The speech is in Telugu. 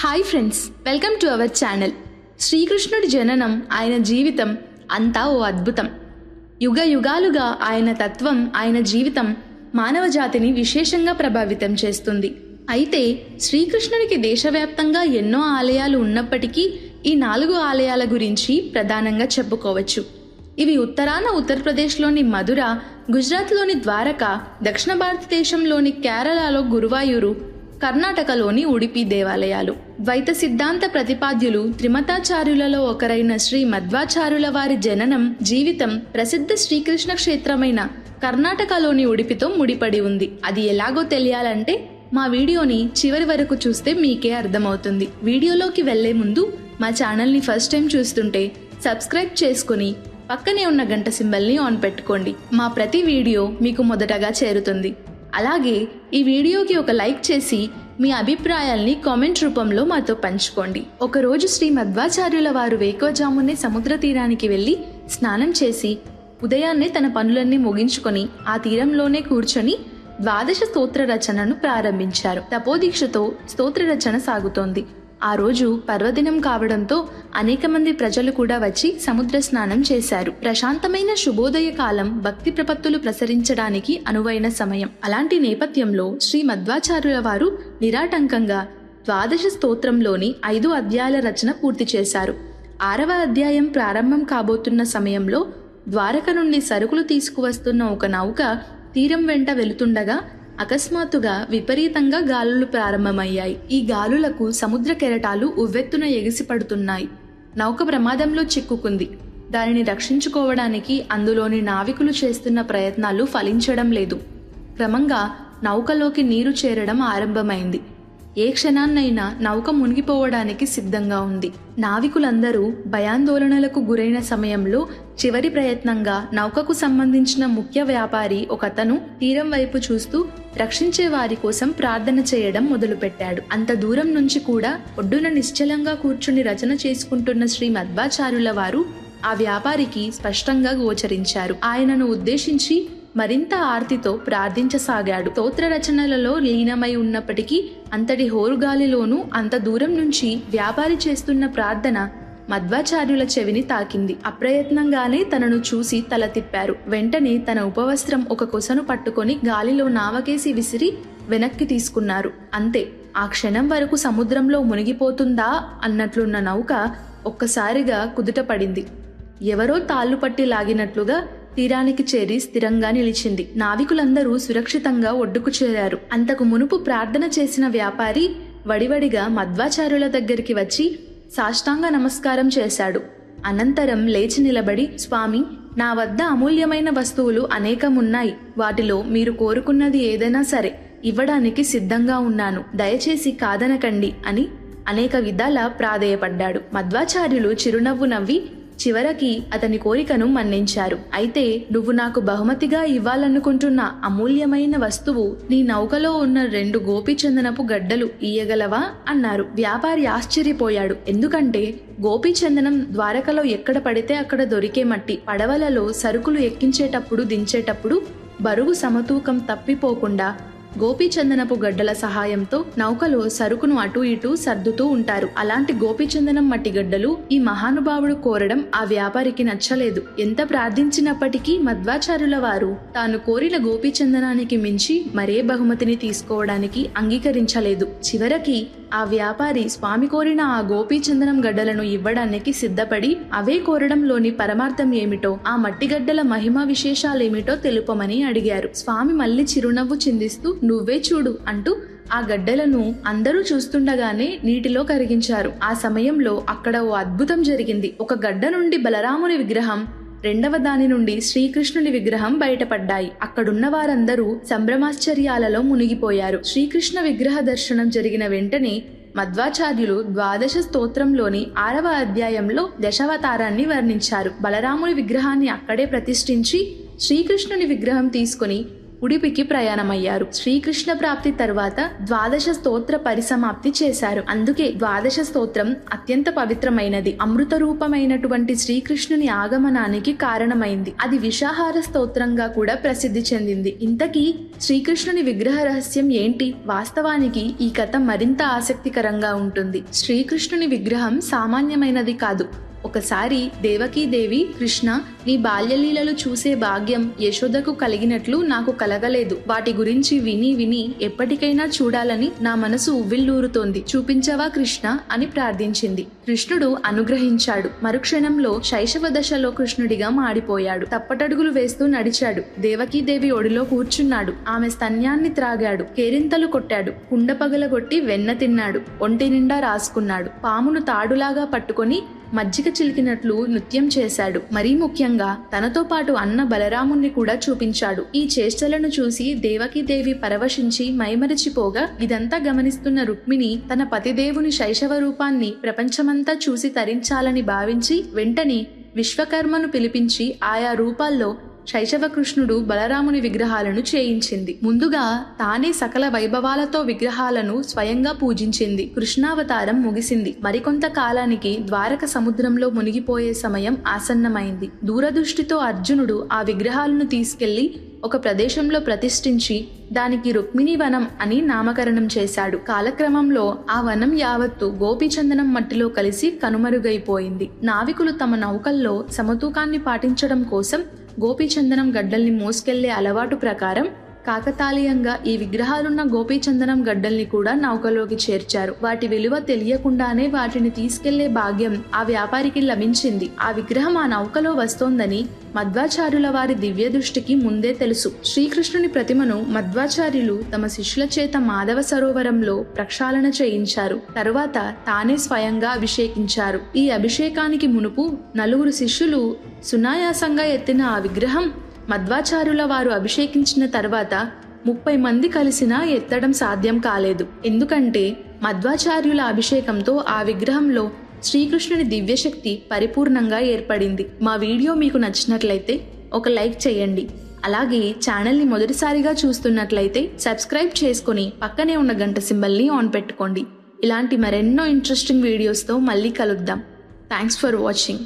Hi friends welcome to our channel. శ్రీకృష్ణుడి జననం ఆయన జీవితం అంతా ఓ అద్భుతం. యుగ యుగాలుగా ఆయన తత్వం ఆయన జీవితం మానవ జాతిని విశేషంగా ప్రభావితం చేస్తుంది. అయితే శ్రీకృష్ణునికి దేశవ్యాప్తంగా ఎన్నో ఆలయాలు ఉన్నప్పటికీ ఈ నాలుగు ఆలయాల గురించి ప్రధానంగా చెప్పుకోవచ్చు. ఇవి ఉత్తరాన ఉత్తరప్రదేశ్లోని మధుర గుజరాత్లోని ద్వారక దక్షిణ భారతదేశంలోని కేరళలో గురువాయూరు కర్ణాటకలోని ఉడిపి దేవాలయాలు. ద్వైత సిద్ధాంత ప్రతిపాద్యులు త్రిమతాచార్యులలో ఒకరైన శ్రీ మధ్వాచార్యుల వారి జననం జీవితం ప్రసిద్ధ శ్రీకృష్ణ క్షేత్రమైన కర్ణాటకలోని ఉడిపితో ముడిపడి ఉంది. అది ఎలాగో తెలియాలంటే మా వీడియోని చివరి వరకు చూస్తే మీకే అర్థమవుతుంది. వీడియోలోకి వెళ్ళే ముందు మా ఛానల్ని ఫస్ట్ టైం చూస్తుంటే సబ్స్క్రైబ్ చేసుకుని పక్కనే ఉన్న గంట సింబల్ని ఆన్ పెట్టుకోండి. మా ప్రతి వీడియో మీకు మొదటగా చేరుతుంది. అలాగే ఈ వీడియోకి ఒక లైక్ చేసి మీ అభిప్రాయాల్ని కామెంట్ రూపంలో మాతో పంచుకోండి. ఒకరోజు శ్రీ మధ్వాచార్యుల వారు వేకోజామునే సముద్ర తీరానికి వెళ్ళి స్నానం చేసి ఉదయాన్నే తన పనులన్నీ ముగించుకొని ఆ తీరంలోనే కూర్చొని ద్వాదశ స్తోత్ర రచనను ప్రారంభించారు. తపోదీక్షతో స్తోత్ర రచన సాగుతోంది. ఆ రోజు పర్వదినం కావడంతో అనేక మంది ప్రజలు కూడా వచ్చి సముద్ర స్నానం చేశారు. ప్రశాంతమైన శుభోదయ కాలం భక్తి ప్రపత్తులు ప్రసరించడానికి అనువైన సమయం. అలాంటి నేపథ్యంలో శ్రీ మధ్వాచార్యుల వారు నిరాటంకంగా ద్వాదశ స్తోత్రంలోని ఐదు అధ్యాయాల రచన పూర్తి చేశారు. ఆరవ అధ్యాయం ప్రారంభం కాబోతున్న సమయంలో ద్వారక నుండి సరుకులు తీసుకువస్తున్న ఒక నౌక తీరం వెంట వెళుతుండగా అకస్మాత్తుగా విపరీతంగా గాలులు ప్రారంభమయ్యాయి. ఈ గాలులకు సముద్ర కెరటాలు ఉవ్వెత్తున ఎగిసిపడుతున్నాయి నౌక ప్రమాదంలో చిక్కుకుంది. దానిని రక్షించుకోవడానికి అందులోని నావికులు చేస్తున్న ప్రయత్నాలు ఫలించడం లేదు. క్రమంగా నౌకలోకి నీరు చేరడం ఆరంభమైంది. ఏ క్షణాన్నైనా నౌక మునిగిపోవడానికి సిద్ధంగా ఉంది. నావికులందరూ భయాందోళనలకు గురైన సమయంలో చివరి ప్రయత్నంగా నౌకకు సంబంధించిన ముఖ్య వ్యాపారి ఒకతను తీరం వైపు చూస్తూ రక్షించే వారి కోసం ప్రార్థన చేయడం మొదలుపెట్టాడు. అంత దూరం నుంచి కూడా ఒడ్డున నిశ్చలంగా కూర్చుని రచన చేసుకుంటున్న శ్రీ మధ్వాచార్యుల వారు ఆ వ్యాపారికి స్పష్టంగా గోచరించారు. ఆయనను ఉద్దేశించి మరింత ఆర్తితో ప్రార్థించసాగాడు. స్తోత్ర రచనలలో లీనమై ఉన్నప్పటికీ అంతటి హోరుగాలిలోనూ అంత దూరం నుంచి వ్యాపారి చేస్తున్న ప్రార్థన మధ్వాచార్యుల చెవిని తాకింది. అప్రయత్నంగానే తనను చూసి తల తిప్పారు. వెంటనే తన ఉపవస్త్రం ఒక కొసను పట్టుకొని గాలిలో నావకేసి విసిరి వెనక్కి తీసుకున్నారు. అంతే ఆ క్షణం వరకు సముద్రంలో మునిగిపోతుందా అన్నట్లున్న నౌక ఒక్కసారిగా కుదుట పడింది ఎవరో తాళ్ళు పట్టి లాగినట్లుగా తీరానికి చేరి స్థిరంగా నిలిచింది. నావికులందరూ సురక్షితంగా ఒడ్డుకు చేరారు. అంతకు మునుపు ప్రార్థన చేసిన వ్యాపారి వడివడిగా మధ్వాచార్యుల దగ్గరికి వచ్చి సాష్టాంగ నమస్కారం చేశాడు. అనంతరం లేచి నిలబడి స్వామి నా వద్ద అమూల్యమైన వస్తువులు అనేకమున్నాయి. వాటిలో మీరు కోరుకున్నది ఏదైనా సరే ఇవ్వడానికి సిద్ధంగా ఉన్నాను. దయచేసి కాదనకండి అని అనేక విధాల ప్రాధేయపడ్డాడు. మధ్వాచార్యులు చిరునవ్వు నవ్వి చివరికి అతని కోరికను మన్నించారు. అయితే నువ్వు నాకు బహుమతిగా ఇవ్వాలనుకుంటున్న అమూల్యమైన వస్తువు నీ నౌకలో ఉన్న రెండు గోపిచందనపు గడ్డలు ఇయ్యగలవా? అన్నారు. వ్యాపారి ఆశ్చర్యపోయాడు. ఎందుకంటే గోపీచందనం ద్వారకలో ఎక్కడ పడితే అక్కడ దొరికే మట్టి పడవలలో సరుకులు ఎక్కించేటప్పుడు దించేటప్పుడు బరువు సమతూకం తప్పిపోకుండా గోపీచందనపు గడ్డల సహాయంతో నౌకలో సరుకును అటు ఇటు సర్దుతూ ఉంటారు. అలాంటి గోపీచందనం మట్టి గడ్డలు ఈ మహానుభావుడు కోరడం ఆ వ్యాపారికి నచ్చలేదు. ఎంత ప్రార్థించినప్పటికీ మధ్వాచార్యుల వారు తాను కోరిన గోపీచందనానికి మించి మరే బహుమతిని తీసుకోవడానికి అంగీకరించలేదు. చివరికి ఆ వ్యాపారి స్వామి కోరిన ఆ గోపీచందనం గడ్డలను ఇవ్వడానికి సిద్ధపడి అవే కోరడంలోని పరమార్థం ఏమిటో ఆ మట్టి గడ్డల మహిమ విశేషాలేమిటో తెలుపమని అడిగారు. స్వామి మళ్ళీ చిరునవ్వు చిందిస్తూ నువ్వే చూడు అంటూ ఆ గడ్డలను అందరూ చూస్తుండగానే నీటిలో కరిగించారు. ఆ సమయంలో అక్కడ ఓ అద్భుతం జరిగింది. ఒక గడ్డ నుండి బలరాముని విగ్రహం రెండవ దాని నుండి శ్రీకృష్ణుని విగ్రహం బయటపడ్డాయి. అక్కడున్న వారందరూ సంభ్రమాశ్చర్యాలలో మునిగిపోయారు. శ్రీకృష్ణ విగ్రహ దర్శనం జరిగిన వెంటనే మధ్వాచార్యులు ద్వాదశ స్తోత్రంలోని ఆరవ అధ్యాయంలో దశావతారాన్ని వర్ణించారు. బలరాముని విగ్రహాన్ని అక్కడే ప్రతిష్ఠించి శ్రీకృష్ణుని విగ్రహం తీసుకుని ఉడిపికి ప్రయాణమయ్యారు. శ్రీకృష్ణ ప్రాప్తి తర్వాత ద్వాదశ స్తోత్ర పరిసమాప్తి చేశారు. అందుకే ద్వాదశ స్తోత్రం అత్యంత పవిత్రమైనది. అమృత రూపమైనటువంటి శ్రీకృష్ణుని ఆగమనానికి కారణమైంది. అది విషాహార స్తోత్రంగా కూడా ప్రసిద్ధి చెందింది. ఇంతకీ శ్రీకృష్ణుని విగ్రహ రహస్యం ఏంటి? వాస్తవానికి ఈ కథ మరింత ఆసక్తికరంగా ఉంటుంది. శ్రీకృష్ణుని విగ్రహం సామాన్యమైనది కాదు. ఒకసారి దేవకీదేవి కృష్ణ నీ బాల్యలీలలు చూసే భాగ్యం యశోదకు కలిగినట్లు నాకు కలగలేదు. వాటి గురించి విని విని ఎప్పటికైనా చూడాలని నా మనసు ఉవ్విల్లూరుతోంది చూపించవా కృష్ణ? అని ప్రార్థించింది. కృష్ణుడు అనుగ్రహించాడు. మరుక్షణంలో శైశవ దశలో కృష్ణుడిగా మాడిపోయాడు. తప్పటడుగులు వేస్తూ నడిచాడు. దేవకీదేవి ఒడిలో కూర్చున్నాడు. ఆమె స్తన్యాన్ని త్రాగాడు. కేరింతలు కొట్టాడు. కుండ పగలగొట్టి వెన్న తిన్నాడు. ఒంటి నిండా రాసుకున్నాడు. పామును తాడులాగా పట్టుకొని మజ్జిగ చిలికినట్లు నృత్యం చేశాడు. మరీ ముఖ్యంగా తనతో పాటు అన్న బలరాముణ్ణి కూడా చూపించాడు. ఈ చేష్టలను చూసి దేవకీదేవి పరవశించి మైమరచిపోగా ఇదంతా గమనిస్తున్న రుక్మిణి తన పతిదేవుని శైశవ రూపాన్ని ప్రపంచమంతా చూసి తరించాలని భావించి వెంటనే విశ్వకర్మను పిలిపించి ఆయా రూపాల్లో శైశవ కృష్ణుడు బలరాముని విగ్రహాలను చేయించింది. ముందుగా తానే సకల వైభవాలతో విగ్రహాలను స్వయంగా పూజించింది. కృష్ణావతారం ముగిసింది. మరికొంత కాలానికి ద్వారక సముద్రంలో మునిగిపోయే సమయం ఆసన్నమైంది. దూరదృష్టితో అర్జునుడు ఆ విగ్రహాలను తీసుకెళ్ళి ఒక ప్రదేశంలో ప్రతిష్ఠించి దానికి రుక్మిణి వనం అని నామకరణం చేశాడు. కాలక్రమంలో ఆ వనం యావత్తు గోపీచందనం మట్టిలో కలిసి కనుమరుగైపోయింది. నావికులు తమ నౌకల్లో సమతూకాన్ని పాటించడం కోసం గోపీచందనం గడ్డల్ని మోసుకెళ్ళే అలవాటు ప్రకారం కాకతాళీయంగా ఈ విగ్రహాలున్న గోపీచందనం గడ్డల్ని కూడా నౌకలోకి చేర్చారు. వాటి విలువ తెలియకుండానే వాటిని తీసుకెళ్ళే భాగ్యం ఆ వ్యాపారికి లభించింది. ఆ విగ్రహం ఆ నౌకలో వస్తోందని మధ్వాచార్యుల వారి దివ్య దృష్టికి ముందే తెలుసు. శ్రీకృష్ణుని ప్రతిమను మధ్వాచార్యులు తమ శిష్యుల చేత మాధవ సరోవరంలో ప్రక్షాళన చేయించారు. తరువాత తానే స్వయంగా అభిషేకించారు. ఈ అభిషేకానికి మునుపు నలుగురు శిష్యులు సునాయాసంగా ఎత్తిన ఆ విగ్రహం మధ్వాచార్యుల వారు అభిషేకించిన తర్వాత ముప్పై మంది కలిసినా ఎత్తడం సాధ్యం కాలేదు. ఎందుకంటే మధ్వాచార్యుల అభిషేకంతో ఆ విగ్రహంలో శ్రీకృష్ణుని దివ్యశక్తి పరిపూర్ణంగా ఏర్పడింది. మా వీడియో మీకు నచ్చినట్లయితే ఒక లైక్ చేయండి. అలాగే ఛానల్ని మొదటిసారిగా చూస్తున్నట్లయితే సబ్స్క్రైబ్ చేసుకొని పక్కనే ఉన్న గంట సింబల్ని ఆన్ పెట్టుకోండి. ఇలాంటి మరెన్నో ఇంట్రెస్టింగ్ వీడియోస్తో మళ్ళీ కలుద్దాం. Thanks for watching